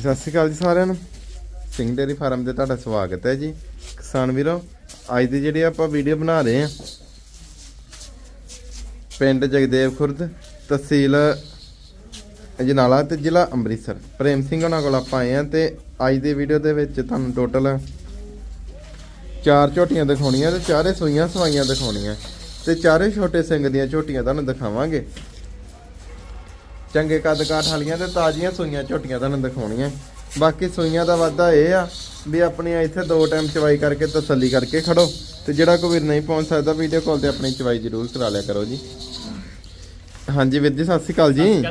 ਸਤਿ ਸ਼੍ਰੀ ਅਕਾਲ ਜੀ ਸਾਰਿਆਂ ਨੂੰ। ਸਿੰਘ ਡੇਰੀ ਫਾਰਮ ਤੇ ਤੁਹਾਡਾ ਸਵਾਗਤ ਹੈ ਜੀ। ਕਿਸਾਨ ਵੀਰੋ, ਅੱਜ ਦੀ ਜਿਹੜੀ ਆਪਾਂ ਵੀਡੀਓ ਬਣਾ ਰਹੇ ਹਾਂ, ਪਿੰਡ ਜਗਦੇਵ ਖੁਰਦ ਤਹਿਸੀਲ ਅਜਨਾਲਾ ਤੇ ਜ਼ਿਲ੍ਹਾ ਅੰਮ੍ਰਿਤਸਰ। ਪ੍ਰੇਮ ਸਿੰਘ ਉਹਨਾਂ ਕੋਲ ਆਪਾਂ ਆਏ ਹਾਂ ਤੇ ਅੱਜ ਦੀ ਵੀਡੀਓ ਦੇ ਵਿੱਚ ਤੁਹਾਨੂੰ ਟੋਟਲ ਚਾਰ ਝੋਟੀਆਂ ਦਿਖਾਉਣੀਆਂ ਤੇ ਚਾਰੇ ਸੂਈਆਂ ਸਵਾਈਆਂ ਦਿਖਾਉਣੀਆਂ। ਤੇ ਚਾਰੇ ਛੋਟੇ ਸਿੰਘ ਦੀਆਂ ਝੋਟੀਆਂ ਤੁਹਾਨੂੰ ਦਿਖਾਵਾਂਗੇ। ਚੰਗੇ ਕੱਦ ਕਾਠ ਵਾਲੀਆਂ ਤੇ ਤਾਜ਼ੀਆਂ ਸੂਈਆਂ ਝੋਟੀਆਂ ਤੁਹਾਨੂੰ ਦਿਖਾਉਣੀਆਂ। ਬਾਕੀ ਸੂਈਆਂ ਦਾ ਵਾਧਾ ਇਹ ਆ ਵੀ ਆਪਣੀ ਇੱਥੇ ਦੋ ਟਾਈਮ ਚਵਾਈ ਕਰਕੇ ਤਸੱਲੀ ਕਰਕੇ ਖੜੋ। ਤੇ ਜਿਹੜਾ ਕੋਈ ਵੀਰ ਨਹੀਂ ਪਹੁੰਚ ਸਕਦਾ ਵੀਡੀਓ ਕਾਲ ਤੇ ਆਪਣੀ ਚਵਾਈ ਜ਼ਰੂਰ ਕਰਾ ਲਿਆ ਕਰੋ ਜੀ। ਹਾਂਜੀ ਵੀਰ ਜੀ ਸਤਿ ਸ਼੍ਰੀ ਅਕਾਲ ਜੀ।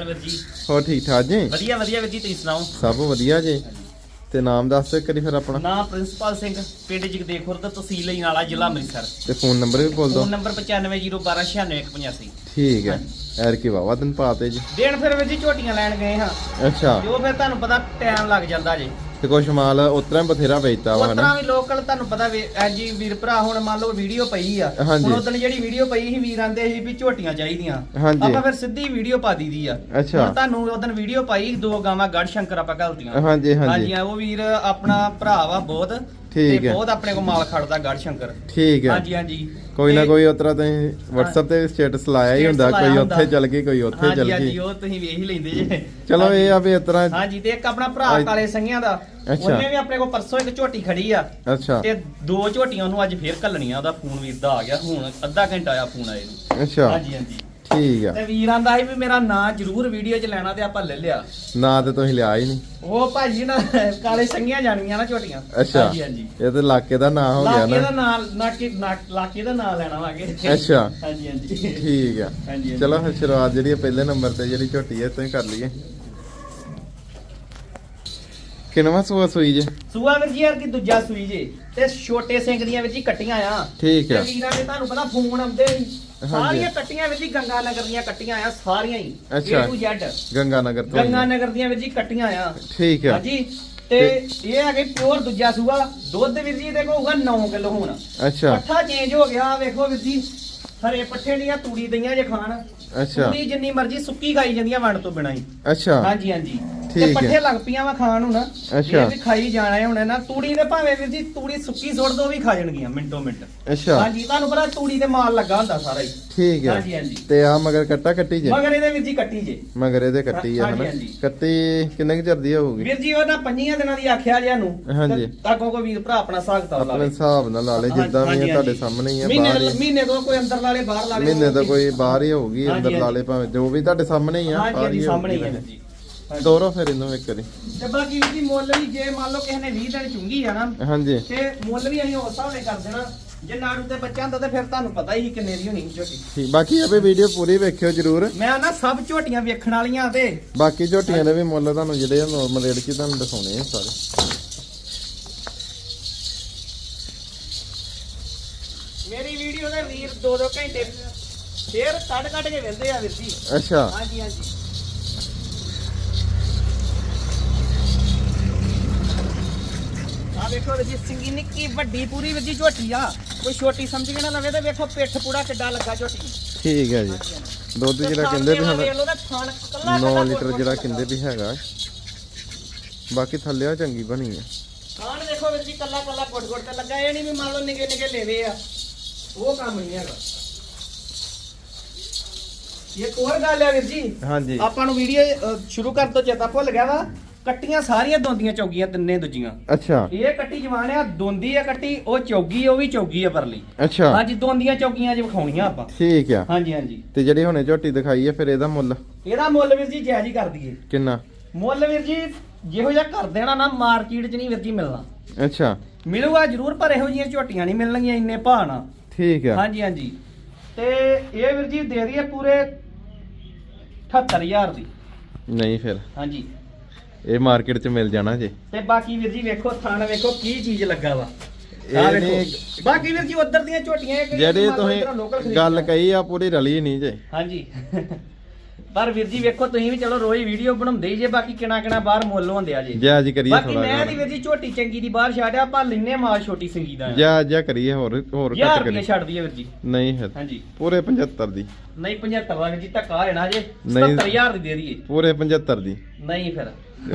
ਹੋਰ ਠੀਕ ਠਾਕ ਜੀ? ਵਧੀਆ ਵਧੀਆ ਵੀਰ ਜੀ ਤੁਸੀਂ ਸੁਣਾਓ? ਸਭ ਵਧੀਆ ਜੀ। ਤੇ ਨਾਮ ਦੱਸ ਦਿਓ ਕਰੀ ਫਿਰ ਆਪਣਾ। ਨਾਮ ਪ੍ਰਿੰਸੀਪਲ ਸਿੰਘ ਪਿੰਡ ਜਗਦੇਵ ਖੁਰਦ ਤਹਿਸੀਲ ਨਾਲਾ ਜ਼ਿਲ੍ਹਾ ਅੰਮ੍ਰਿਤਸਰ। ਤੇ ਫੋਨ ਨੰਬਰ ਵੀ ਬੋਲ ਦਿਓ। ਫੋਨ ਨੰਬਰ 9501296185 ਠੀਕ ਹੈ। ਐਰ ਕੀ ਵਾਵਾ ਦਿਨ ਪਾਤੇ ਜੀ। ਦੇਣ ਫਿਰ ਜੀ ਝੋਟੀਆਂ ਲੈਣ ਗਏ ਹਾਂ। ਅੱਛਾ। ਜੋ ਫਿਰ ਤੁਹਾਨੂੰ ਪਤਾ ਟਾਈਮ ਲੱਗ ਜਾਂਦਾ ਜੀ। ਤੇ ਕੁਛ ਮਾਲ ਉਤਰਾ ਬਥੇਰਾ ਵੇਚਤਾ ਵਾ ਉਤਰਾ ਵੀ ਲੋਕਲ ਤੁਹਾਨੂੰ ਪਤਾ ਜੀ ਵੀਰ ਭਰਾ ਹੁਣ ਮੰਨ ਲਓ ਵੀਡੀਓ ਪਈ ਆ। ਹੁਣ ਉਦੋਂ ਜਿਹੜੀ ਵੀਡੀਓ ਪਈ ਸੀ ਵੀਰ ਆਂਦੇ ਸੀ ਵੀ ਝੋਟੀਆਂ ਚਾਹੀਦੀਆਂ। ਆਪਾਂ ਫਿਰ ਸਿੱਧੀ ਵੀਡੀਓ ਪਾ ਦੀਦੀ ਆ। ਅੱਛਾ। ਹੁਣ ਤੁਹਾਨੂੰ ਉਦੋਂ ਵੀਡੀਓ ਪਾਈ ਦੋ ਗਾਵਾਂ ਗੜ ਸ਼ੰਕਰ ਆਪਾਂ ਘਲਤੀਆਂ ਹਾਂਜੀ ਹਾਂਜੀ। ਹਾਂਜੀ ਉਹ ਵੀਰ ਆਪਣਾ ਭਰਾ ਵਾ ਬਹੁਤ। ਠੀਕ ਹੈ। ਬਹੁਤ ਆਪਣੇ ਕੋਲ ਮਾਲ ਖੜਦਾ ਗੜ ਸ਼ੰਕਰ। ਠੀਕ ਹੈ। ਹਾਂਜੀ ਹਾਂਜੀ। ਕੋਈ ਨਾ ਕੋਈ ਉਤਰਾ ਤੁਸੀਂ WhatsApp ਤੇ ਸਟੇਟਸ ਲਾਇਆ ਹੀ ਹੁੰਦਾ ਕੋਈ। ਉੱਥੇ ਚੱਲ ਗਈ ਕੋਈ ਉੱਥੇ ਚੱਲ ਹਾਂਜੀ ਹਾਂਜੀ ਗਈ ਉਹ ਤੁਸੀਂ ਵੇਖ ਹੀ ਲੈਂਦੇ ਜੇ। ਚਲੋ ਇਹ ਆ ਵੀ ਇਤਰਾ ਹਾਂਜੀ ਤੇ ਇੱਕ ਆਪਣਾ ਭਰਾ ਕਾਲੇ ਸੰਗੀਆਂ ਦਾ। ਉਹਨੇ ਵੀ ਆਪਣੇ ਕੋਲ ਪਰਸੋਂ ਇੱਕ ਝੋਟੀ ਖੜੀ ਆ। ਅੱਛਾ। ਤੇ ਦੋ ਝੋਟੀਆਂ ਉਹਨੂੰ ਅੱਜ ਫੇਰ ਘੱਲਣੀਆਂ ਉਹਦਾ ਫੋਨ ਵੀਰ ਦਾ ਆ ਗਿਆ ਹੁਣ ਅੱਧਾ ਘੰਟਾ ਆਇਆ ਫੋਨ ਆਏ ਨੂੰ। ਅੱਛਾ। ਹਾਂਜੀ ਹਾਂਜੀ। ਠੀਕ ਆ। ਤੇ ਵੀਰ ਆਂਦਾ ਸੀ ਵੀ ਮੇਰਾ ਨਾਂ ਜ਼ਰੂਰ ਵੀਡੀਓ 'ਚ ਲੈਣਾ ਤੇ ਆਪਾਂ ਲੈ ਲਿਆ। ਨਾ ਤੇ ਤੁਸੀਂ ਲਿਆ ਹੀ ਨਹੀਂ। ਉਹ ਭਾਜੀ ਨਾ ਕਾਲੇ ਸੰਗੀਆਂ ਜਾਣੀਆਂ ਨਾ ਝੋਟੀਆਂ ਅੱਛਾ। ਹਾਂਜੀ ਹਾਂਜੀ। ਇਹ ਤੇ ਇਲਾਕੇ ਦਾ ਨਾਂ ਹੋ ਗਿਆ ਲਾਕੇ ਦਾ ਨਾ ਨਾਂ ਲਾਕੇ ਲਾਕੇ ਦਾ ਨਾਂ ਲੈਣਾ ਵਾਂਗੇ ਅੱਛਾ। ਹਾਂਜੀ ਹਾਂਜੀ। ਠੀਕ ਆ। ਹਾਂਜੀ, ਹਾਂਜੀ। ਚਲੋ ਫਿਰ ਸ਼ੁਰੂਆਤ ਜਿਹੜੀ ਆ ਪਹਿਲੇ ਨੰਬਰ ਤੇ ਜਿਹੜੀ ਝੋਟੀ ਹੈ ਤੁਸੀਂ ਕਰ ਲਈਏ। ਕਿੰਨਵਾਂ ਸੂਆ ਸੂਈ ਜੇ? ਸੂਆ ਵੀਰ ਜੀ ਯਾਰ ਕੀ ਦੂਜਾ ਸੂਈ ਜੇ। ਤੇ ਛੋਟੇ ਸਿੰਘ ਦੀਆਂ ਵੀਰ ਜੀ ਕੱਟੀਆਂ ਆ। ਠੀਕ ਤੇ ਆ ਵੀਰਾਂ ਦੇ ਤੁਹਾਨੂੰ ਪਤਾ ਫੋਨ ਆਉਂਦੇ ਸੀ। ਸਾਰੀਆਂ ਕੱਟੀਆਂ ਵੀਰ ਜੀ ਗੰਗਾ ਨਗਰ ਦੀਆਂ ਕੱਟੀਆਂ ਆ ਸਾਰੀਆਂ ਹੀ ਅੱਛਾ। A to Z Ganga Nagar ਤੋਂ। ਗੰਗਾ ਨਗਰ ਦੀਆਂ ਵੀਰ ਜੀ ਕੱਟੀਆਂ ਆ। ਠੀਕ ਆ। ਹਾਂਜੀ ਤੇ ਇਹ ਹੈਗੇ ਪਿਓਰ ਦੂਜਾ ਸੂਆ। ਦੁੱਧ ਵੀਰ ਜੀ ਦੇਖੋ ਹੋਊਗਾ 9 ਕਿਲੋ ਹੁਣ। ਅੱਛਾ। ਪੱਠਾ ਚੇਂਜ ਹੋ ਗਿਆ ਵੇਖੋ ਵੀਰ ਜੀ ਹਰੇ ਪੱਠੇ ਦੀਆਂ ਤੂੜੀ ਦਈਆਂ ਜੇ ਖਾਣ। ਅੱਛਾ। ਤੂੜੀ ਜਿੰਨੀ ਮਰਜ਼ੀ ਸੁੱਕੀ ਖਾਈ ਜਾਂਦੀਆਂ ਵੰਡ ਤੋਂ ਬਿਨਾਂ ਹੀ। ਅੱਛਾ। ਹਾਂਜੀ ਹਾਂਜੀ। ਠੀਕ ਤੇ ਹੈ। ਪੱਠੇ ਲੱਗ ਪਈਆਂ ਵਾ ਖਾਣ ਹੁਣ। ਅੱਛਾ। ਇਹ ਵੀ ਖਾਈ ਜਾਣਾ ਹੈ ਹੁਣ ਨਾ ਤੂੜੀ ਦੇ ਭਾਵੇਂ ਵੀਰ ਜੀ ਤੂੜੀ ਸੁੱਕੀ ਸੁੱਟ ਦੋ ਵੀ ਖਾ ਜਾਣਗੀਆਂ ਮਿੰਟੋ ਮਿੰਟ। ਅੱਛਾ। ਹਾਂਜੀ ਤੁਹਾਨੂੰ ਪਤਾ ਤੂੜੀ ਤੇ ਮਾਲ ਲੱਗਾ ਹੁੰਦਾ ਸਾਰਾ ਹੀ। ਠੀਕ ਹਾਂਜੀ ਹਾਂਜੀ। ਤੇ ਆ ਮਗਰ ਕੱਟਾ ਕੱਟੀ ਜੇ? ਮਗਰ ਇਹਦੇ ਵੀਰ ਜੀ ਕੱਟੀ ਜੇ। ਮਗਰ ਇਹਦੇ ਕੱਟੀ ਆ ਹਾਂਜੀ, ਹਨਾ? ਹਾਂਜੀ। ਕੱਟੀ ਕਿੰਨੇ ਕੁ ਚਿਰ ਦੀ ਹੋਊਗੀ? ਵੀਰ ਜੀ ਉਹਨਾਂ ਪੰਜੀਆਂ ਦਿਨਾਂ ਦੀ ਆਖਿਆ ਜਿਆ ਨੂੰ ਹਾਂਜੀ। ਤਾਕੋ ਕੋ ਵੀਰ ਭਰਾ ਆਪਣਾ ਕਿਤਾਬ ਲਾ ਆਪਣੇ ਹਿਸਾਬ ਨਾਲ ਲਾ ਲੇ ਜਿੱਦਾਂ ਵੀ ਇਹ ਤੁਹਾਡੇ ਸਾਹਮਣੇ ਹੀ ਆ ਮਹੀਨੇ ਬਾਹਰ ਹੀ ਮਹੀਨੇ ਤੋਂ ਕੋਈ ਅੰਦਰ ਲਾ ਲੇ ਬਾਹਰ ਲਾ ਲੇ ਮਹੀਨੇ ਦਾ ਕੋਈ ਬਾਹਰ ਹੀ ਹੋਊਗੀ ਹਾਂਜੀ, ਅੰਦਰ ਲਾ ਹਾਂਜੀ। ਲੇ ਭਾਵੇਂ ਜੋ ਵੀ ਤੁਹਾਡੇ ਸਾਹਮਣੇ ਹੀ ਆ ਹਾਂਜੀ ਬਾਹਰ ਹਾਂਜੀ ਹੀ ਸਾਹਮਣੇ ਹੀ ਹੈ ਹੋਊਗੀ ਵੀਰ ਜੀ। ਹਾਂਜੀ। ਤੋਰੋ ਫਿਰ ਇਹਨੂੰ ਇੱਕ ਵਾਰੀ। ਤੇ ਬਾਕੀ ਜੀ ਮੁੱਲ ਵੀ ਜੇ ਮੰਨ ਲਓ ਕਿਸੇ ਨੇ 20 ਦਿਨ ਚੁੰਗੀ ਆ ਨਾ ਹਾਂਜੀ। ਤੇ ਮੁੱਲ ਵੀ ਅਸੀਂ ਉਸ ਹਿਸਾਬ ਨਾਲ ਕਰ ਦੇਣਾ। ਜੇ ਨਾੜੂ ਤੇ ਬੱਚਾ ਹੁੰਦਾ ਤੇ ਫਿਰ ਤੁਹਾਨੂੰ ਪਤਾ ਹੀ ਕਿੰਨੇ ਦੀ ਹੋਣੀ ਝੋਟੀ। ਠੀਕ ਬਾਕੀ ਆਪੇ ਵੀਡੀਓ ਪੂਰੀ ਵੇਖਿਓ ਜਰੂਰ। ਮੈਂ ਨਾ ਸਭ ਝੋਟੀਆਂ ਵੇਖਣ ਵਾਲੀਆਂ ਤੇ। ਬਾਕੀ ਝੋਟੀਆਂ ਦੇ ਵੀ ਮੁੱਲ ਤੁਹਾਨੂੰ ਜਿਹੜੇ ਆ ਨਾਰਮਲ ਰੇਟ 'ਚ ਤੁਹਾਨੂੰ ਦਿਖਾਉਣੇ ਆ ਸਾਰੇ। ਮੇਰੀ ਵੀਡੀਓ ਦੇ ਵੀਰ 2-2 ਘੰਟੇ ਫੇਰ ਕੱਢ ਕੱਢ ਕੇ ਵੇਂਦੇ ਆ ਵੀਰ ਜੀ। ਅੱਛਾ। ਹਾਂਜੀ ਹਾਂਜੀ। ਵੇਖੋ ਵੀਰ ਜੀ ਸਿੰਗੀ ਨਿੱਕੀ ਵੱਡੀ ਪੂਰੀ ਵੀਰ ਜੀ ਝੋਟੀ ਆ। ਕੋਈ ਛੋਟੀ ਸਮਝ ਕੇ ਨਾ ਲਵੇ ਤੇ ਵੇਖੋ ਪਿੱਠ ਪੂੜਾ ਕਿੱਡਾ ਲੱਗਾ ਝੋਟੀ। ਨੂੰ। ਠੀਕ ਹੈ ਜੀ। ਹਾਂਜੀ, ਹਾਂਜੀ। ਦੁੱਧ ਤੇ ਜਿਹੜਾ ਥਣ ਕਹਿੰਦੇ ਵੀ ਦੇਣਾ ਹੁਣ ਵੇਖ ਲਓ ਤੇ ਥਣ ਕੱਲਾ 9 ਕੱਲਾ ਲੀਟਰ ਗੁੱਟ ਜਿਹੜਾ ਗੁੱਟ ਕਹਿੰਦੇ ਵੀ ਹੈਗਾ ਬਾਕੀ ਥੱਲੇ ਚੰਗੀ ਬਣੀ ਹੈ ਖਾਣ ਦੇਖੋ ਵੀਰ ਜੀ ਕੱਲਾ ਕੱਲਾ ਗੁੱਟ ਗੁੱਟ ਤੇ ਲੱਗਾ। ਇਹ ਨਹੀਂ ਵੀ ਮੰਨ ਲਓ ਨਿਗੇ ਨਿਗੇ ਲੈਵੇ ਆ। ਉਹ ਕੰਮ ਨਹੀਂ ਹੈਗਾ। ਇਹ ਹੋਰ ਗੱਲ ਆ ਵੀਰ ਜੀ। ਹਾਂਜੀ। ਆਪਾਂ ਨੂੰ ਵੀਡੀਓ ਸ਼ੁਰੂ ਕਰਨ ਤੋਂ ਚੇਤਾ ਭੁੱਲ ਗਿਆ ਵਾ। ਕੱਟੀਆਂ ਸਾਰੀਆਂ ਦੋਂਦੀਆਂ ਚੌਗੀਆਂ ਤਿੰਨੇ ਦੂਜੀਆਂ। ਅੱਛਾ। ਇਹ ਕੱਟੀ ਜਵਾਨ ਆ ਦੋਂਦੀ ਆ ਕੱਟੀ ਉਹ ਚੌਗੀ ਉਹ ਵੀ ਚੌਗੀ ਆ ਪਰਲੀ। ਅੱਛਾ। ਹਾਂਜੀ ਦੋਂਦੀਆਂ ਚੌਗੀਆਂ ਅੱਜ ਵਿਖਾਉਣੀਆਂ ਆਪਾਂ। ਠੀਕ ਆ। ਹਾਂਜੀ ਹਾਂਜੀ। ਤੇ ਜਿਹੜੀ ਹੁਣੇ ਝੋਟੀ ਦਿਖਾਈ ਹੈ ਫਿਰ ਇਹਦਾ ਮੁੱਲ? ਇਹਦਾ ਮੁੱਲ ਵੀਰ ਜੀ ਜਾਇਜ਼ ਹੀ ਕਰ ਦਈਏ। ਕਿੰਨਾ? ਮੁੱਲ ਵੀਰ ਜੀ ਜਿਹੋ ਜਿਹਾ ਕਰ ਦੇਣਾ ਨਾ ਮਾਰਕੀਟ 'ਚ ਨਹੀਂ ਵੀਰ ਜੀ ਮਿਲਣਾ। ਅੱਛਾ। ਮਿਲੂਗਾ ਜ਼ਰੂਰ ਪਰ ਇਹੋ ਜਿਹੀਆਂ ਝੋਟੀਆਂ ਨਹੀਂ ਮਿਲਣਗੀਆਂ ਇੰਨੇ ਭਾਅ ਨਾਲ ਠੀਕ ਆ। ਹਾਂਜੀ ਹਾਂਜੀ। ਤੇ ਇਹ ਵੀਰ ਜੀ ਦੇ ਦਈਏ ਪੂਰੇ 78000 ਦੀ। ਨਹੀਂ ਫਿਰ। ਹਾਂਜੀ। ਇਹ ਮਾਰਕੀਟ 'ਚ ਮਿਲ ਜਾਣਾ ਜੇ। ਤੇ ਬਾਕੀ ਵੀਰ ਜੀ ਵੇਖੋ ਥਣ ਵੇਖੋ ਕੀ ਚੀਜ਼ ਲੱਗਾ ਵਾ। ਇਹ ਆਹ ਨਹੀਂ- ਵੇਖੋ। ਬਾਕੀ ਵੀਰ ਜੀ ਉਧਰ ਦੀਆਂ ਝੋਟੀਆਂ ਇਹ ਜਿਹੜੇ ਇੱਧਰੋਂ local ਤੁਸੀਂ। ਗੱਲ ਕਹੀ ਆ ਪੂਰੀ ਰਲੀ ਨਹੀਂ ਜੇ। ਹਾਂਜੀ। ਪਰ ਵੀਰ ਜੀ ਵੇਖੋ ਤੁਸੀਂ ਵੀ ਚਲੋ ਰੋਜ਼ ਵੀਡੀਓ ਬਣਾਉਂਦੇ ਹੀ ਜੇ ਬਾਕੀ ਕਿਣਾ ਕਿਣਾ ਬਾਹਰ ਮੁੱਲ ਹੁੰਦੇ ਆ ਜੇ। ਜਾ ਜੀ ਕਰੀਏ ਬਾਕੀ ਮੈਂ ਦੀ ਵੀਰ ਜੀ ਝੋਟੀ ਚੰਗੀ ਦੀ ਬਾਹਰ ਛੱਡਿਆ ਆਪਾਂ ਲੈਨੇ ਮਾਲ ਛੋਟੀ ਸੰਗੀ ਦਾ। ਜਾ ਜਾ ਕਰੀਏ ਹੋਰ ਹੋਰ ਯਾਰ ਘੱਟ ਰੁਪਏ ਕਰੀਏ। ਛੱਡ ਦਈਏ ਵੀਰ ਜੀ। ਨਹੀਂ ਹੈ ਹਾਂਜੀ। ਪੂਰੇ 75 ਦੀ। ਨਹੀਂ 75 ਦਾ ਵੀਰ ਜੀ ਧੱਕਾ ਲੈਣਾ ਜੇ। ਨਹੀਂ। 70000 ਦੀ ਦੇ ਦਈਏ। ਪੂਰੇ 75 ਦੀ। ਨਹੀਂ ਫਿਰ।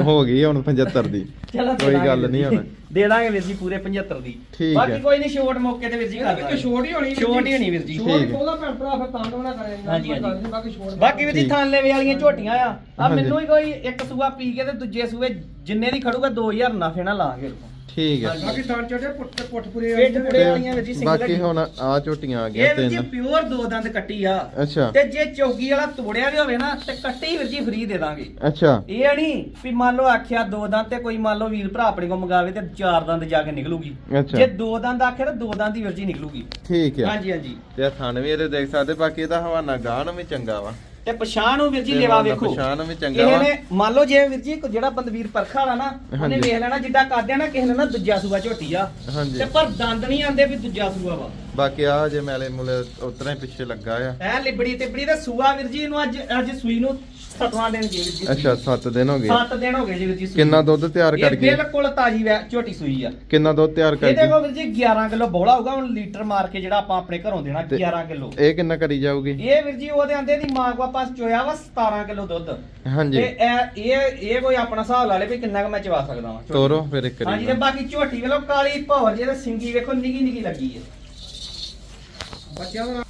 ਹੋ ਗਈ ਹੁਣ 75 ਦੀ ਚਲੋ ਕੋਈ ਗੱਲ ਨਹੀਂ ਹੁਣ ਦੇ ਦਾਂਗੇ ਵੀਰ ਜੀ ਪੂਰੇ 75 ਦੀ ਠੀਕ ਬਾਕੀ ਹੈ। ਕੋਈ ਨਹੀਂ ਛੋਟ ਮੌਕੇ ਤੇ ਵੀਰ ਜੀ ਕਰ ਦਾਂਗੇ ਛੋਟ ਹੀ ਹੋਣੀ ਛੋਟ ਹੀ ਹੋਣੀ ਵੀਰ ਜੀ ਠੀਕ ਹੈ। ਉਹਦਾ ਭੈਣ ਭਰਾ ਫਿਰ ਤੰਗ ਨਾ ਕਰੇ ਹਾਂਜੀ, ਹਾਂਜੀ। ਬਾਕੀ ਛੋਟ ਬਾਕੀ ਵੀਰ ਜੀ ਠੀਕ। ਥਾਂਲੇ ਵਾਲੀਆਂ ਝੋਟੀਆਂ ਆ ਆ ਹਾਂਜੀ। ਮੈਨੂੰ ਹੀ ਕੋਈ ਇੱਕ ਸੂਆ ਪੀ ਕੇ ਤੇ ਦੂਜੇ ਸੂਏ ਜਿੰਨੇ ਦੀ ਖੜੂਗਾ 2000 ਨਾਫੇ ਨਾਲ ਲਾਂਗੇ ਇਹਨੂੰ। ਠੀਕ ਹੈ। ਤਾਂ ਚੜੇ ਪੁੱਟ ਤੇ ਪੁੱਟ ਪੂਰੇ ਵਾਲੀਆਂ ਸਿੰਗਲ ਬਾਕੀ ਹੁਣ ਆ ਝੋਟੀਆਂ ਆ ਗਿਆ ਇਹ ਵੀਰ ਜੀ ਤਿੰਨ। ਪਿਓਰ ਦੋ ਦੰਦ ਕੱਟੀ ਆ। ਅੱਛਾ। ਤੇ ਜੇ ਚੌਗੀ ਵਾਲਾ ਤੋੜਿਆ ਵੀ ਹੋਵੇ ਨਾ ਤੇ ਕੱਟੀ ਵੀਰ ਜੀ ਫ੍ਰੀ ਦੇ ਦਾਂਗੇ। ਅੱਛਾ। ਇਹ ਨਹੀਂ ਵੀ ਮੰਨ ਲਓ ਆਖਿਆ ਦੋ ਦੰਦ ਤੇ ਕੋਈ ਮੰਨ ਲਓ ਵੀਰ ਭਰਾ ਆਪਣੇ ਕੋਲ ਮੰਗਾਵੇ ਤੇ ਚਾਰ ਦੰਦ ਜਾ ਕੇ ਨਿਕਲੂਗੀ। ਅੱਛਾ। ਜੇ ਦੋ ਦੰਦ ਆਖਿਆ ਤਾਂ ਦੋ ਦੰਦ ਦੀ ਵੀਰ ਜੀ ਨਿਕਲੂਗੀ। ਠੀਕ ਹੈ। ਹਾਂਜੀ ਹਾਂਜੀ। ਤੇ ਥਣ ਵੀ ਇਹਦੇ ਦੇਖ ਸਕਦੇ ਬਾਕੀ ਇਹਦਾ ਹਵਾਨਾ ਗਾਣ ਵੀ ਚੰਗਾ ਵਾ। ਤੇ ਪਛਾਣ ਨੂੰ ਵੀਰ ਜੀ ਲੇਵਾ ਵੇਖੋ। ਪਛਾਣ ਵੀ ਚੰਗਾ ਵਾ। ਨੇ ਮੰਨ ਲਓ ਜੇ ਵੀਰ ਜੀ ਜਿਹੜਾ ਬੰਦਵੀਰ ਪਰਖਾ ਵਾਲਾ ਨਾ ਉਹਨੇ। ਵੇਖ ਲੈਣਾ ਜਿੱਦਾਂ ਕਰਦੇ ਆ ਨਾ ਕਿਸੇ ਨੇ ਨਾ ਦੂਜਾ ਸੂਆ ਝੋਟੀ ਆ ਤੇ ਪਰ ਦੰਦ ਨਹੀਂ ਆਂਦੇ ਵੀ ਦੂਜਾ ਸੂਆ ਵਾ। ਬਾਕੀ ਆ ਜੇ ਮੈਲੇ ਮੁਲੇ ਉਤਰਾ ਹੀ ਪਿੱਛੇ ਲੱਗਾ ਆ। ਐ ਲਿਬੜੀ ਤੇ ਸੂਆ ਵੀਰ ਜੀ ਇਹਨੂੰ ਅੱਜ ਅੱਜ ਸੂਈ ਨੂੰ ਸਤਵਾਂ ਦਿਨ ਜੀ ਵੀਰ ਜੀ ਅੱਛਾ 7 ਦਿਨ ਹੋ ਗਏ। 7 ਦਿਨ ਹੋ ਗਏ ਜੀ ਵੀਰ ਜੀ ਸੂਈ ਕਿੰਨਾ ਦੁੱਧ ਤਿਆਰ ਕਰ ਇਹ ਬਿਲਕੁਲ ਤਾਜੀ ਵੈ- ਝੋਟੀ ਸੂਈ ਆ। ਕਿੰਨਾ ਦੁੱਧ ਤਿਆਰ ਕਰ ਇਹਦੇ ਗਈ ਕੋਲ ਵੀਰ ਜੀ 11 ਕਿਲੋ ਬੋਲਾ ਹੋਊਗਾ ਹੁਣ ਲੀਟਰ ਮਾਰ ਕੇ ਜਿਹੜਾ ਆਪਾਂ ਆਪਣੇ ਘਰੋਂ ਦੇਣਾ ਤੇ 11 ਕਿਲੋ। ਇਹ ਕਿੰਨਾ ਕਰੀ ਜਾਊਗੀ? ਇਹ ਵੀਰ ਜੀ ਉਹਦੇ ਆਂਦੇ ਦੀ ਮਾਂ ਕੋ ਪਾਸ ਚੋਇਆ ਵਾ 17 ਕਿਲੋ ਦੁੱਧ। ਤੇ ਹਾਂਜੀ ਇਹ ਇਹ ਇਹ ਕੋਈ ਆਪਣਾ ਹਿਸਾਬ ਲਾ ਲੇ ਵੀ ਕਿੰਨਾ ਕੁ ਮੈਂ ਚਵਾ ਸਕਦਾ ਵਾਂ। ਤੋਰੋ ਫਿਰ ਇੱਕ ਹਾਂਜੀ ਤੇ ਕਰੀ ਬਾਕੀ ਝੋਟੀ ਵੇਲੋ ਕਾਲੀ ਭੌਰ ਜਿਹਦੇ ਸਿੰਗੀ ਵੇਖੋ ਨਿੱਗੀ ਨਿੱਗੀ ਲੱਗੀ ਹੈ ਬੱਚਿਆਂ ਦਾ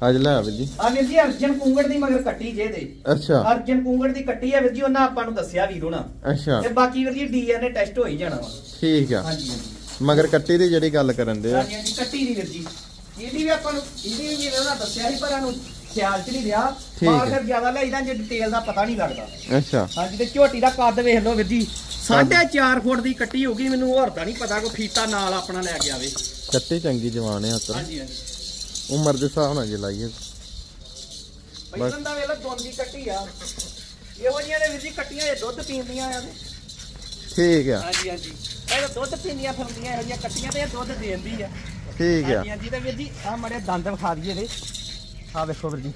ਅੱਜ ਲੈ ਆ ਵੀਰ ਜੀ। ਆ ਵੀਰ ਜੀ ਅਰਜਨ ਕੁੰਗੜ ਦੀ ਮਗਰ ਕੱਟੀ ਜੇ ਦੇ ਅੱਛਾ। ਅਰਜਨ ਕੁੰਗੜ ਦੀ ਕੱਟੀ ਹੈ ਵੀਰ ਜੀ ਉਹਨਾਂ ਆਪਾਂ ਨੂੰ ਦੱਸਿਆ ਵੀਰ ਹੋਣਾ। ਅੱਛਾ। ਤੇ ਬਾਕੀ ਵੀਰ ਜੀ ਡੀਐਨਏ ਟੈਸਟ ਹੋ ਹੀ ਜਾਣਾ ਵਾ। ਠੀਕ ਆ। ਹਾਂਜੀ ਮਗਰ ਕੱਟੀ ਦੀ ਜਿਹੜੀ ਗੱਲ ਕਰਨ ਦੇ ਆ। ਹਾਂਜੀ ਹਾਂਜੀ ਕੱਟੀ ਦੀ ਵੀਰ ਜੀ। ਇਹਦੀ ਵੀ ਆਪਾਂ ਨੂੰ ਇਹਦੀ ਵੀ ਉਹਨਾਂ ਦੱਸਿਆ ਸੀ ਪਰ ਸਾਨੂੰ ਖਿਆਲ ਚ ਨਹੀਂ ਰਿਹਾ। ਠੀਕ ਹੈ। ਫਿਰ ਜ਼ਿਆਦਾ ਲਈਦਾ ਜੇ ਡਿਟੇਲ ਦਾ ਪਤਾ ਨਹੀਂ ਲੱਗਦਾ। ਅੱਛਾ। ਹਾਂਜੀ ਤੇ ਝੋਟੀ ਦਾ ਕੱਦ ਵੇਖ ਲਓ ਵੀਰ ਜੀ। 4.5 ਫੁੱਟ ਦੀ ਕੱਟੀ ਹੋਗੀ ਮੈਨੂੰ ਹੋਰ ਤਾਂ ਨਹੀਂ ਪਤਾ ਕੋਈ ਫੀਤਾ ਨਾਲ ਆਪਣਾ ਲੈ ਕੇ ਆਵੇ। ਕੱਟੀ ਚੰਗੀ ਜਵਾਨ ਆ ਉਤਰ ਹਾਂਜੀ ਹਾਂਜੀ। ਉਮਰ ਦੇ ਹਿਸਾਬ ਨਾਲ ਜੇ ਲਾਈਏ। ਪਹਿਲਾਂ ਦਾ ਵੇਲਾ ਦੁੱਧ ਦੀ ਕੱਟੀ ਆ। ਇਹੋ ਜਿਹੀਆਂ ਦੇ ਵੀਰ ਜੀ ਕੱਟੀਆਂ ਇਹ ਦੁੱਧ ਪੀਂਦੀਆਂ ਆ ਤੇ। ਠੀਕ ਆ। ਹਾਂਜੀ ਹਾਂਜੀ। ਇਹ ਦੁੱਧ ਪੀਂਦੀਆਂ ਫਿਰਦੀਆਂ ਇਹੋ ਜਿਹੀਆਂ ਕੱਟੀਆਂ ਤੇ ਇਹ ਦੁੱਧ ਦੇਂਦੀ ਆ। ਠੀਕ ਆ। ਹਾਂਜੀ ਹਾਂਜੀ ਤੇ ਵੀਰ ਜੀ ਆ ਮੜੇ ਦੰਦ ਵਿਖਾ ਦਈਏ ਇਹਦੇ ਆ ਵੇਖੋ ਵੀਰ ਜੀ।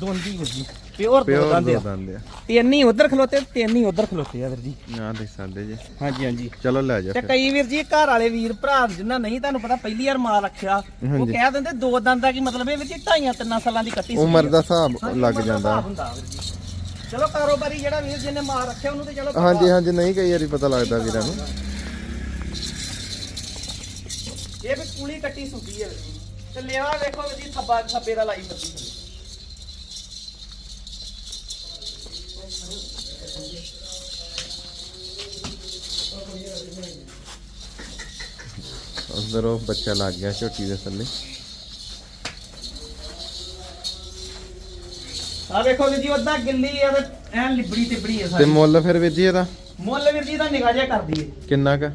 ਦੋਂਦੀ ਵੀਰ ਜੀ। ਪਿਓਰ ਦੋ ਪਿਓਰ ਦੰਦ ਦੋ ਆ। ਦੰਦ ਆ। ਤਿੰਨ ਹੀ ਉਧਰ ਖਲੋਤੇ ਤਿੰਨ ਹੀ ਉਧਰ ਖਲੋਤੇ ਆ ਵੀਰ ਜੀ। ਆ ਦੇਖ ਸਕਦੇ ਜੀ। ਹਾਂਜੀ ਹਾਂਜੀ। ਚਲੋ ਲੈ ਜਾ ਤੇ ਫਿਰ। ਕਈ ਵੀਰ ਜੀ ਘਰ ਵਾਲੇ ਵੀਰ ਭਰਾ ਜਿੰਨਾ ਨਹੀਂ ਤੁਹਾਨੂੰ ਪਤਾ ਪਹਿਲੀ ਵਾਰ ਮਾਲ ਰੱਖਿਆ। ਉਹ ਹਾਂਜੀ। ਕਹਿ ਦਿੰਦੇ ਦੋ ਦੰਦ ਦਾ ਕੀ ਮਤਲਬ ਇਹ ਵੀਰ ਜੀ ਢਾਈਆਂ ਤਿੰਨਾਂ ਸਾਲਾਂ ਦੀ ਕੱਟੀ ਸੀ। ਉਮਰ ਦਾ ਹਿਸਾਬ ਹਾਂਜੀ, ਲੱਗ ਉਮਰ ਦਾ ਜਾਂਦਾ। ਹਿਸਾਬ ਹੁੰਦਾ ਵੀਰ ਜੀ। ਚਲੋ ਕਾਰੋਬਾਰੀ ਜਿਹੜਾ ਵੀਰ ਜਿਹਨੇ ਮਾਲ ਰੱਖਿਆ ਉਹਨੂੰ ਤੇ ਚਲੋ ਪਤਾ- ਹਾਂਜੀ ਹਾਂਜੀ ਨਹੀਂ ਕਈ ਵਾਰੀ ਪਤਾ ਲੱਗਦਾ ਵੀਰਾਂ ਨੂੰ। ਇਹ ਵੀ ਕੁਲੀ ਕੱਟੀ ਸੁੱਕੀ ਹੈ ਵੀਰ ਜੀ। ਤੇ ਲੇਵਾ ਵੇਖੋ ਵੀਰ ਜੀ ਥੱਬਾ ਥੱਬੇ ਦਾ ਲਾਈ ਬੱਤੀ ਉਹ ਬੱਚਾ ਲੱਗ ਗਿਆ ਝੋਟੀ ਦੇ ਥੱਲੇ। ਆ ਵੇਖੋ ਵੀਰ ਜੀ ਉਹਦਾ ਗਿੱਲੀ ਆ ਤੇ ਐਨ ਲਿਬੜੀ ਤਿਬੜੀ ਹੈ ਤੇ ਸਾਰੀ। ਮੁੱਲ ਫਿਰ ਵੀਰ ਜੀ ਇਹਦਾ? ਮੁੱਲ ਵੀਰ ਜੀ ਦਾ ਨਿਗਾਹ ਜਿਹਾ ਕਰ ਦਈਏ। ਕਿੰਨਾ ਕ?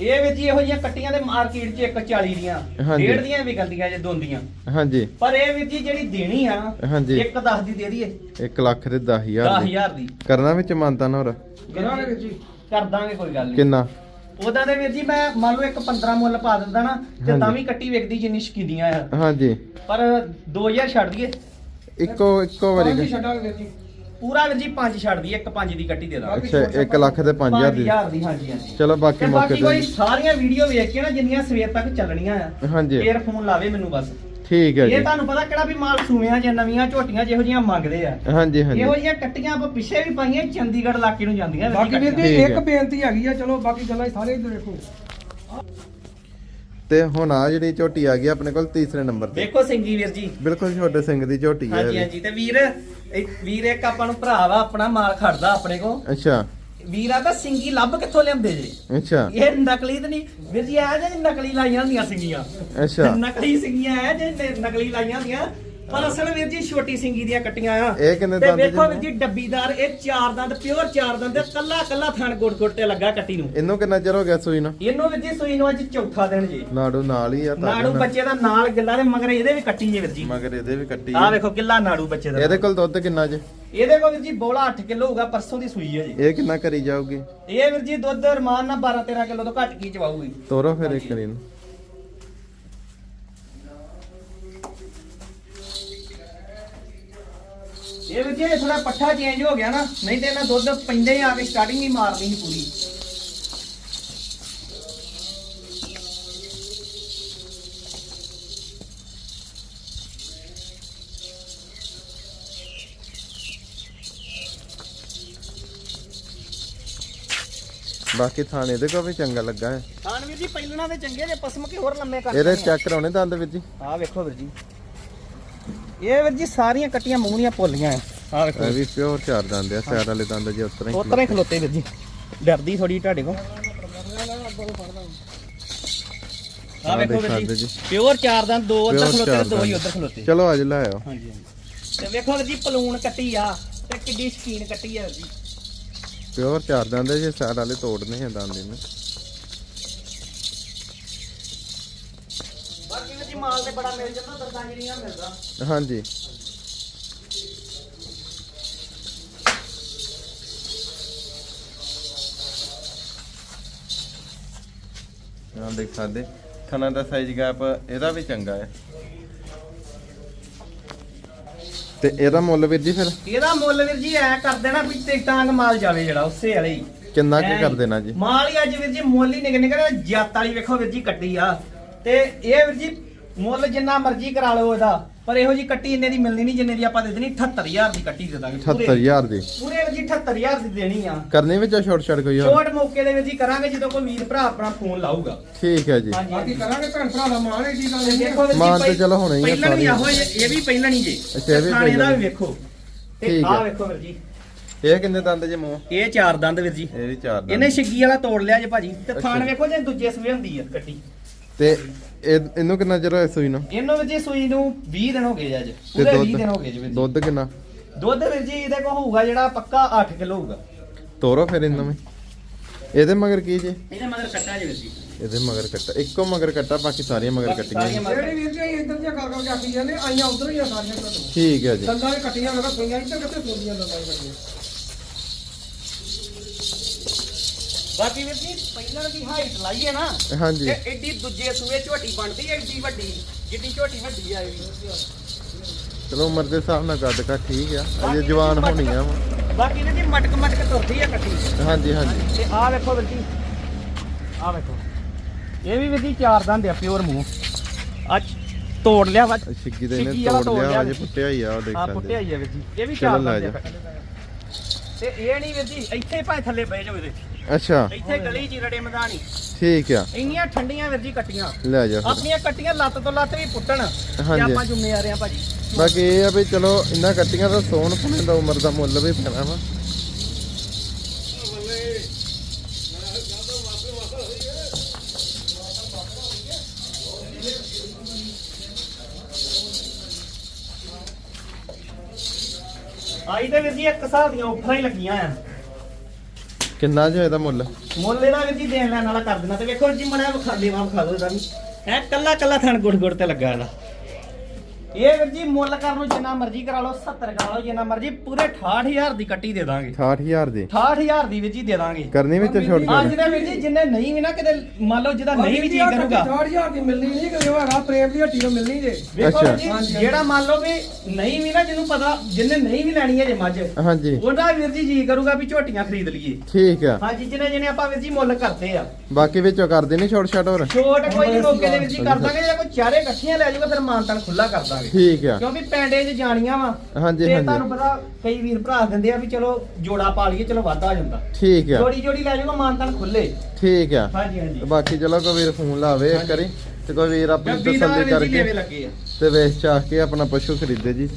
ਇਹ ਵੀਰ ਜੀ ਇਹੋ ਜਿਹੀਆਂ ਕੱਟੀਆਂ ਦੇ ਮਾਰਕੀਟ 'ਚ 140 ਦੀਆਂ ਹਾਂਜੀ। ਡੇਢ ਦੀਆਂ ਵਿਕਲਦੀਆਂ ਜੇ ਦੋਂਦੀਆਂ ਹਾਂਜੀ। ਪਰ ਇਹ ਵੀਰ ਜੀ ਜਿਹੜੀ ਦੇਣੀ ਆ ਹਾਂਜੀ। ਇੱਕ 10 ਦੀ ਦੇ ਦਈਏ। 1 ਲੱਖ ਦੇ 10000 ਦੀ। 10000 ਦੀ। ਕਰਨਾ ਵਿੱਚ ਮੰਨਤਾ ਨਾ ਹੋਰ। ਕਰਾਂਗੇ ਜੀ ਕਰ ਦਾਂਗੇ ਕੋਈ ਗੱਲ ਨਹੀਂ ਕਿੰਨਾ? ਉਹਦਾ ਦੇ ਵੀਰ ਜੀ ਮੈਂ ਮੰਨ ਲਓ ਇੱਕ 15 ਮੁੱਲ ਪਾ ਦਿੰਦਾ ਨਾ ਤੇ। ਤਾਂ ਵੀ ਕੱਟੀ ਵੇਖਦੀ ਜਿੰਨੀ ਸ਼ਕੀਦੀਆਂ ਆ। ਹਾਂਜੀ। ਪਰ 2000 ਛੱਡ ਦਈਏ। ਇੱਕੋ ਇੱਕੋ ਵਾਰੀ ਹਾਂਜੀ ਕ- ਛੱਡਾਂਗੇ ਵੀਰ ਜੀ। ਪੂਰਾ ਵੀਰ ਜੀ 5 ਛੱਡ ਦਈਏ ਇੱਕ 5 ਦੀ ਕੱਟੀ ਦੇ ਦਾਂਗੇ। ਅੱਛਾ 1 ਲੱਖ ਦੇ 5000 ਦੀ। 5000 ਦੀ ਹਾਂਜੀ ਹਾਂਜੀ। ਚਲੋ ਬਾਕੀ ਤੇ ਮੌਕੇ ਬਾਕੀ ਕੋਈ ਤੇ ਸਾਰੀਆਂ ਵੀਡੀਓ ਵੇਖ ਕੇ ਨਾ ਜਿੰਨੀਆਂ ਸਵੇਰ ਤੱਕ ਚੱਲਣੀਆਂ ਆ ਹਾਂਜੀ। ਫੇਰ ਫੋਨ ਲਾਵੇ ਮੈਨੂੰ ਬਸ। ਠੀਕ ਹੈ ਇਹ ਜੀ। ਤੁਹਾਨੂੰ ਪਤਾ ਕਿਹੜਾ ਵੀ ਮਾਲ ਸੂਵਿਆਂ ਚ ਨਵੀਆਂ ਝੋਟੀਆਂ ਜਿਹੋ ਜੀਆਂ ਮੰਗਦੇ ਆ। ਹਾਂਜੀ ਹਾਂਜੀ। ਇਹੋ ਜਿਹੀਆਂ ਕੱਟੀਆਂ ਆਪਾਂ ਪਿੱਛੇ ਵੀ ਪਾਈਆਂ ਚੰਡੀਗੜ੍ਹ ਇਲਾਕੇ ਨੂੰ ਜਾਂਦੀਆਂ ਜੀ ਬਾਕੀ ਵੀਰ ਜੀ ਇੱਕ। ਬੇਨਤੀ ਹੈਗੀ ਆ ਚਲੋ ਬਾਕੀ ਗੱਲਾਂ ਸਾਰੇ ਇੱਧਰ ਦੇਖੋ। ਤੇ ਹੁਣ ਆ ਜਿਹੜੀ ਝੋਟੀ ਆ ਗਈ ਆਪਣੇ ਕੋਲ ਤੀਸਰੇ ਨੰਬਰ ਤੇ। ਵੇਖੋ ਸਿੰਘੀ ਵੀਰ ਜੀ। ਬਿਲਕੁਲ ਛੋਟੇ ਸਿੰਘ ਦੀ ਝੋਟੀ ਹੈ ਹਾਂਜੀ ਇਹ। ਹਾਂਜੀ। ਤੇ ਵੀਰ ਇਹ ਵੀਰ ਇੱਕ ਆਪਾਂ ਨੂੰ ਭਰਾ ਵਾ ਆਪਣਾ ਮਾਲ ਖੜਦਾ ਆਪਣੇ ਕੋ ਅੱਛਾ। ਵੀਰਾ ਤਾਂ ਸਿੰਘੀ ਲੱਭ ਕਿੱਥੋਂ ਲਿਆਉਂਦੇ ਜੇ? ਅੱਛਾ। ਇਹ ਨਕਲੀ ਤੇ ਨਹੀਂ। ਵੀਰ ਜੀ ਆ ਜੇ ਨਕਲੀ ਲਾਈਆਂ ਹੁੰਦੀਆਂ ਸਿੰਘੀਆਂ ਅੱਛਾ। ਨਕਲੀ ਸਿੰਘੀਆਂ ਆ ਜੇ ਨ- ਨਕਲੀ ਲਾਈਆਂ ਹੁੰਦੀਆਂ। ਪਰ ਅਸਲ ਵੀਰ ਜੀ ਛੋਟੀ ਸਿੰਘੀ ਦੀਆਂ ਕੱਟੀਆਂ ਆ। ਇਹ ਕਿੰਨੇ ਤੇ ਦੰਦ ਵੇਖੋ ਜੀ? ਵੀਰ ਜੀ ਡੱਬੀਦਾਰ ਇਹ ਚਾਰ ਦੰਦ ਪਿਓਰ ਚਾਰ ਦੰਦ ਤੇ ਕੱਲਾ ਕੱਲਾ ਥਣ ਗੁੱਟ ਗੁੱਟ ਤੇ ਲੱਗਾ ਕੱਟੀ ਨੂੰ। ਇਹਨੂੰ ਕਿੰਨਾ ਚਿਰ ਹੋ ਗਿਆ ਸੂਈ ਨੂੰ? ਇਹਨੂੰ ਵੀਰ ਜੀ ਸੂਈ ਨੂੰ ਅੱਜ ਚੌਥਾ ਦਿਨ ਜੀ। ਨਾੜੂ ਨਾਲ ਹੀ ਆ ਤਾਂ ਨਾੜੂ ਬੱਚੇ ਦਾ ਨਾਲ ਗਿੱਲਾ ਦੇ ਮਗਰ ਇਹਦੇ ਵੀ ਕੱਟੀ ਜੇ ਵੀਰ ਜੀ। ਮਗਰ ਇਹਦੇ ਵੀ ਕੱਟੀ ਆਹ ਵੇਖੋ ਗਿੱਲਾ ਨਾੜੂ ਬੱਚੇ ਦਾ ਇਹਦੇ ਕੋਲ ਦੁੱਧ ਕਿੰਨਾ ਜੇ? ਇਹਦੇ ਕੋਲ ਵੀਰ ਜੀ ਬੋਲਾ 8 ਕਿਲੋ ਹੋਊਗਾ ਪਰਸੋਂ ਦੀ ਸੂਈ ਹੈ ਜੀ। ਇਹ ਕਿੰਨਾ ਕਰੀ ਜਾਊਗੀ? ਇਹ ਵੀਰ ਜੀ ਦੁੱਧ ਰਮਾਨ ਨਾਲ 12 13 ਕਿਲੋ ਤੋਂ ਘੱਟ ਕੀ ਚਵਾਊਗੀ ਤੋਰੋ ਫਿਰ ਇੱਕ ਨੂੰ ਇਹ ਵੀਰ ਜੀ ਥੋੜਾ ਪੱਠਾ ਚੇਂਜ ਹੋ ਗਿਆ ਨਾ ਨਹੀਂ ਤੇ ਇਹਨਾਂ ਦੁੱਧ ਪੈਂਦੇ ਆ ਕੇ ਸਟਾਰਟਿੰਗ ਹੀ ਮਾਰਨੀ ਸੀ ਪੂਰੀ। ਬਾਕੀ ਥਾਣੇ ਇਹਦੇ ਕੋ ਵੀ ਚੰਗਾ ਲੱਗਾ ਹੈ। ਖਾਨ ਵੀਰ ਜੀ ਪਹਿਲਣਾ ਦੇ ਚੰਗੇ ਜੇ ਪਸਮ ਕੇ ਹੋਰ ਲੰਮੇ ਕਰ ਇਹਦੇ ਚੈੱਕ ਕਰਾਉਣੇ ਦੰਦ ਵੀਰ ਜੀ। ਆ ਵੇਖੋ ਵੀਰ ਜੀ। ਇਹ ਵੀਰ ਜੀ ਸਾਰੀਆਂ ਕੱਟੀਆਂ ਮੂੰਹੀਆਂ ਭੁੱਲੀਆਂ ਆ ਆ ਵੇਖੋ। ਇਹ ਵੀ ਪਿਓਰ ਚਾਰ ਦੰਦ ਆ ਸਾਈਡ ਵਾਲੇ ਦੰਦ ਜੇ ਉਤਰੇ ਹੀ ਖਲੋਤੇ ਵੀਰ ਜੀ। ਡਰਦੀ ਥੋੜੀ ਤੁਹਾਡੇ ਕੋ ਆ ਆਹ ਵੇਖੋ ਵੀਰ ਜੀ। ਪਿਓਰ ਚਾਰ ਦੰਦ ਦੋ ਉੱਧਰ ਖਲੋਤੇ ਦੋ ਹੀ। ਉੱਧਰ ਖਲੋਤੇ। ਚਲੋ ਅੱਜ ਲੈ ਆਓ। ਹਾਂਜੀ ਹਾਂਜੀ। ਤੇ ਵੇਖੋ ਵੀਰ ਜੀ ਪਲੂਣ ਕੱਟੀ ਆ ਤੇ ਕਿੱਡੀ ਸ਼ਕੀਨ ਕੱਟੀ ਆ ਵੀਰ ਜੀ। ਪਿਓਰ ਚਾਰ ਦੰਦ ਜੇ ਸਾਈਡ ਵਾਲੇ ਤੋੜਨੇ ਆ ਦੰਦ ਇਹਨੇ। ਬਾਕੀ ਜੀ ਮਾਲ ਤੇ ਬੜਾ ਮਿਲ ਜਾਂਦਾ ਦਰਦਾਂ ਜਿਹੜੀਆਂ ਮਿਲਦਾ। ਹਾਂਜੀ। ਆ ਦੇਖ ਸਕਦੇ ਥਣਾ ਦਾ ਸਾਈਜ਼ ਗੈਪ ਇਹਦਾ ਵੀ ਚੰਗਾ ਹੈ। ਤੇ ਇਹਦਾ ਮੁੱਲ ਵੀਰ ਜੀ ਫਿਰ? ਇਹਦਾ ਮੁੱਲ ਵੀਰ ਜੀ ਐ ਕਰ ਦੇਣਾ ਵੀ ਟਿਕਟਾਂਗ ਮਾਲ ਜਾਵੇ ਜਿਹੜਾ ਉਸੇ ਵਾਲੇ ਹੀ। ਕਿੰਨਾ ਕੀ ਕਰ ਦੇਣਾ ਜੀ? ਮਾਲ ਹੀ ਅੱਜ ਵੀਰ ਜੀ ਮੁੱਲ ਹੀ ਨਿਕ ਨਿਕਲ ਜੱਤ ਵਾਲੀ ਵੇਖੋ ਵੀਰ ਜੀ ਕੱਟੀ ਆ। ਤੇ ਇਹ ਵੀਰ ਜੀ ਮੁੱਲ ਜਿੰਨਾ ਮਰਜ਼ੀ ਕਰਾ ਲਓ ਇਹਦਾ। ਪਰ ਇਹੋ ਜੀ ਕੱਟੀ ਇੰਨੇ ਦੀ ਮਿਲਣੀ ਨਹੀਂ ਜਿੰਨੇ ਦੀ ਆਪਾਂ ਦੇ ਦੇਣੀ 78000 ਦੀ ਕੱਟੀ ਦੇ ਦਾਂਗੇ। ਪੂਰੇ- 78000 ਦੀ। ਪੂਰੇ ਵੀਰ ਜੀ 78000 ਦੀ ਦੇਣੀ ਆ। ਕਰਨੀ ਵਿੱਚ ਛੋਟ ਛੜ ਕੋਈ ਹੋਰ ਛੋਟ ਮੌਕੇ ਦੇ ਵੀਰ ਜੀ ਕਰਾਂਗੇ ਜਦੋਂ ਕੋਈ ਵੀਰ ਭਰਾ ਆਪਣਾ ਫੋਨ ਲਾਊਗਾ। ਠੀਕ ਹੈ ਜੀ। ਬਾਕੀ ਕਰਾਂਗੇ ਭੈਣ ਭਰਾ ਦਾ ਮਾਣ ਹੈ ਜੀ ਨਹੀਂ ਦੇਖੋ ਮਾਨ ਤੇ ਚਲੋ ਹੋਣਾ ਹੀ ਆ ਪਹਿਲਣ ਵੀ। ਆਹੋ ਇਹ ਇਹ ਵੀ ਪਹਿਲਣ ਹੀ ਜੇ। ਅੱਛਾ, ਇਹ ਵੀ ਪਹਿਲਣ। ਵੀ ਵੇਖੋ। ਤੇ ਠੀਕ ਆਹ ਹੈ। ਵੇਖੋ ਵੀਰ ਜੀ। ਇਹ ਕਿੰਨੇ ਦੰਦ ਜੇ ਮੂੰਹ? ਇਹ ਚਾਰ ਦੰਦ ਵੀਰ ਜੀ। ਇਹ ਵੀ ਚਾਰ ਦੰਦ। ਇਹਨੇ ਛਿੱਗੀ ਵਾਲਾ ਤੋੜ ਲਿਆ ਜੇ ਭਾਜੀ। ਤੇ ਥਾਣ। ਵੇਖੋ ਜੇ ਦੂਜੇ ਸੂਏ ਹੁੰਦੀ ਆ ਕੱਟੀ। ਤੇ ਇਹ ਇਹਨੂੰ ਕਿੰਨਾ ਚਿਰ ਹੋਇਆ ਸੂਈ ਨੂੰ? ਇਹਨੂੰ ਵੀਰ ਜੀ ਸੂਈ ਨੂੰ 20 ਦਿਨ ਹੋ ਗਏ ਜੀ ਅੱਜ। ਤੇ ਪੂਰੇ 20 ਦਿਨ ਹੋ ਗਏ ਜੀ ਵੀਰ ਦੁੱਧ ਜੀ। ਦੁੱਧ ਕਿੰਨਾ? ਦੁੱਧ ਵੀਰ ਜੀ ਇਹਦੇ ਕੋਲ ਹੋਊਗਾ ਜਿਹੜਾ ਪੱਕਾ 8 ਕਿਲੋ ਹੋਊਗਾ। ਤੋਰੋ ਫਿਰ ਇਹਨਾਂ ਵਿੱਚ ਇਹਦੇ ਮਗਰ ਕੀ ਜੇ? ਇਹਦੇ ਮਗਰ ਕੱਟਾ ਜੀ ਵੀਰ ਜੀ। ਇਹਦੇ ਮਗਰ ਕੱਟਾ। ਇੱਕੋ ਮਗਰ ਕੱਟਾ ਬਾਕੀ ਸਾਰੀਆਂ ਮਗਰ ਕੱਟੀਆਂ ਜਿਹੜੀ ਵੀਰ ਜੀ ਇੱਧਰ ਦੀਆਂ ਗੱਲ ਕਰਕੇ ਆਖੀ ਜਾਂਦੇ ਆਈਆਂ ਉਧਰ ਹੀ ਆ ਸਾਰੀਆਂ ਘੱਟੋ ਠੀਕ ਹੈ ਜੀ। ਦੰਦਾਂ ਨੇ ਕੱਟੀਆਂ ਲਗਾ ਸੋਈਆਂ ਇੱਧਰ ਕਿੱਥੇ ਸੋਈਆਂ ਦੰਦਾਂ ਨੇ ਕੱਟੀਆਂ। ਬਾਕੀ ਵੀਰ ਜੀ ਪਹਿਲਾਂ ਦੀ ਹਾਈਟ ਲਾਈਏ ਨਾ ਹਾਂਜੀ। ਤੇ ਐਡੀ ਦੂਜੇ ਸੂਏ ਝੋਟੀ ਬਣਦੀ ਐ ਐਡੀ ਵੱਡੀ ਜਿੱਡੀ ਝੋਟੀ ਵੱਡੀ ਆ ਇਹ ਵੀ। ਚਲੋ ਉਮਰ ਦੇ ਹਿਸਾਬ ਨਾਲ ਕੱਦ ਕਾ ਠੀਕ ਆ ਅਜੇ ਜਵਾਨ ਹੋਣੀਆਂ ਵਾ ਬਾਕੀ ਵੀਰ ਜੀ ਮਟਕ ਮਟਕ ਤੁਰਦੀ ਆ ਕੱਟੀ ਹਾਂਜੀ ਹਾਂਜੀ। ਤੇ ਆਹ ਵੇਖੋ ਵੀਰ ਜੀ ਆਹ ਵੇਖੋ। ਇਹ ਵੀ ਵੀਰ ਜੀ ਚਾਰ ਦੰਦ ਆ ਪਿਓਰ ਮੂੰਹ। ਅੱਜ ਤੋੜ ਲਿਆ ਵਾ ਛਿੱਗੀ ਦੇ ਵਾਲਾ ਤੋੜ ਲਿਆ ਅਜੇ। ਪੁੱਟਿਆ ਹੀ ਆ ਉਹ ਦੇਖ ਆ ਪੁੱਟਿਆ ਹੀ ਆ ਵੀਰ ਜੀ। ਇਹ ਵੀ ਚਾਰ ਦੰਦ ਆ। ਤੇ ਇਹ ਨਹੀਂ ਵੀਰ ਜੀ ਇੱਥੇ ਭਾਵੇਂ ਥੱਲੇ ਬਹਿ ਜਾਓ ਇਹਦੇ। ਅੱਛਾ। ਇੱਥੇ ਗਲੀ ਚ ਹੀ ਰੜੇ ਮੈਦਾਨੀ। ਠੀਕ ਆ। ਇੰਨੀਆਂ ਠੰਡੀਆਂ ਵੀਰ ਜੀ ਕੱਟੀਆਂ। ਲੈ ਜਾ ਫਿਰ। ਆਪਣੀਆਂ ਕੱਟੀਆਂ ਲੱਤ ਤੋਂ ਲੱਤ ਵੀ ਪੁੱਟਣ ਤੇ ਹਾਂਜੀ। ਆਪਾਂ ਜ਼ਿੰਮੇਵਾਰ ਆ ਭਾਜੀ। ਬਾਕੀ ਇਹ ਆ ਵੀ ਚਲੋ ਇੰਨਾ ਕੱਟੀਆਂ ਦਾ ਸੋਨ ਪੁਣੇ ਦਾ ਉਮਰ ਦਾ ਮੁੱਲ ਵੀ ਪੈਣਾ ਵਾ। ਆਈ ਤੇ ਵੀਰ ਜੀ ਇੱਕ ਹਿਸਾਬ ਦੀਆਂ ਆਫਰਾਂ ਹੀ ਲੱਗੀਆਂ ਆ। ਕਿੰਨਾ ਜੋ ਇਹਦਾ ਮੁੱਲ? ਮੁੱਲ ਇਹਦਾ ਵੀਰ ਜੀ ਦੇਣ ਲੈਣ ਵਾਲਾ ਕਰ ਦੇਣਾ ਤੇ ਵੇਖੋ ਜੀ ਮੜਿਆ ਵਿਖਾ ਦੇਵਾ ਵਿਖਾ ਦੋ ਇਹਦਾ ਵੀ। ਐ ਕੱਲਾ ਕੱਲਾ ਥਣ ਗੁੜ ਗੁੜ ਤੇ ਲੱਗਾ ਇਹਦਾ। ਇਹ ਵੀਰ ਜੀ ਮੁੱਲ ਕਰਨ ਨੂੰ ਜਿੰਨਾ ਮਰਜ਼ੀ ਕਰਾ ਲਓ 70 ਕਰਾ ਲਓ ਜਿੰਨਾ ਮਰਜ਼ੀ ਪੂਰੇ 68000 ਦੀ ਕੱਟੀ ਦੇ ਦਾਂਗੇ। 68000 ਦੀ? 68000 ਦੀ ਵੀਰ ਜੀ ਦੇ ਦਾਂਗੇ। ਕਰਨੀ ਵਿੱਚ ਛੋਟ ਅੱਜ ਛੋਟ। ਦੇ ਵੀਰ ਜੀ ਜਿੰਨੇ ਨਹੀਂ ਵੀ ਨਾ ਕਿਤੇ ਮੰਨ ਲਓ ਜਿਹਦਾ ਨਹੀਂ ਵੀ ਜੀ ਕਰੂਗਾ। 60000 ਦੀ ਮਿਲਣੀ ਨਹੀਂ ਕਿ ਉਹ ਹੈਗਾ ਪ੍ਰੇਮ ਦੀ ਹੱਟੀ ਤੋਂ ਮਿਲਣੀ ਜੇ। ਵੇਖੋ ਜੀ ਜਿਹੜਾ ਮੰਨ ਲਓ ਵੀ ਨਹੀਂ ਵੀ ਨਾ ਜਿਹਨੂੰ ਪਤਾ ਜਿਹਨੇ ਨਹੀਂ ਵੀ ਲੈਣੀ ਹੈ ਜੇ ਮੱਝ ਹਾਂਜੀ। ਉਹਦਾ ਵੀਰ ਜੀ ਜੀ ਕਰੂਗਾ ਵੀ ਝੋਟੀਆਂ ਖਰੀਦ ਲਈਏ। ਠੀਕ ਆ। ਹਾਂਜੀ ਜਿਹਨੇ ਜਿਹਨੇ ਆਪਾਂ ਵੀਰ ਜੀ ਮੁੱਲ ਕਰਦੇ ਆ। ਬਾਕੀ ਵਿੱਚੋਂ ਕਰ ਦੇਣੀ ਛੋਟ ਛਾਟ ਹੋਰ? ਛੋਟ ਕੋਈ ਨਹੀਂ ਮੌਕੇ ਦੇ ਵਿੱਚ ਹੀ ਕਰ ਦਾਂਗੇ ਜੇ ਕੋਈ ਚਾਰੇ ਇਕੱਠੀਆਂ ਲੈ ਜਾਊਗਾ ਫਿਰ ਮਾਨਤਨ ਖੁੱਲਾ ਕਰ ਦਾਂਗੇ। ਠੀਕ ਆ। ਕਿਉਂਕਿ ਪੈਂਡੇ 'ਚ ਜਾਣੀਆਂ ਵਾ। ਹਾਂਜੀ ਤੇ ਹਾਂਜੀ। ਤੁਹਾਨੂੰ ਪਤਾ ਕਈ ਵੀਰ ਭਰਾ ਦਿੰਦੇ ਆ ਵੀ ਚਲੋ ਜੋੜਾ ਪਾ ਲਈਏ ਚਲੋ ਵਾਧਾ ਹੋ ਜਾਂਦਾ। ਠੀਕ ਆ। ਜੋੜੀ ਜੋੜੀ ਲੈ ਜਾਊਗਾ ਮਾਨਤਨ ਖੁੱਲੇ ਠੀਕ ਆ। ਹਾਂਜੀ ਹਾਂਜੀ। ਬਾਕੀ ਚਲੋ ਕੋਈ ਵੀਰ ਫੋਨ ਲਾਵੇ ਇੱਕ ਵਾਰੀ ਤੇ ਕੋਈ ਵੀਰ ਆਪਣੀ ਤਸੱਲੀ ਕਰਕੇ ਆ। ਤੇ ਵੇਚ ਚਾਹ ਕੇ ਆਪਣਾ ਪਸ਼ੂ ਖਰੀਦੇ ਜੀ।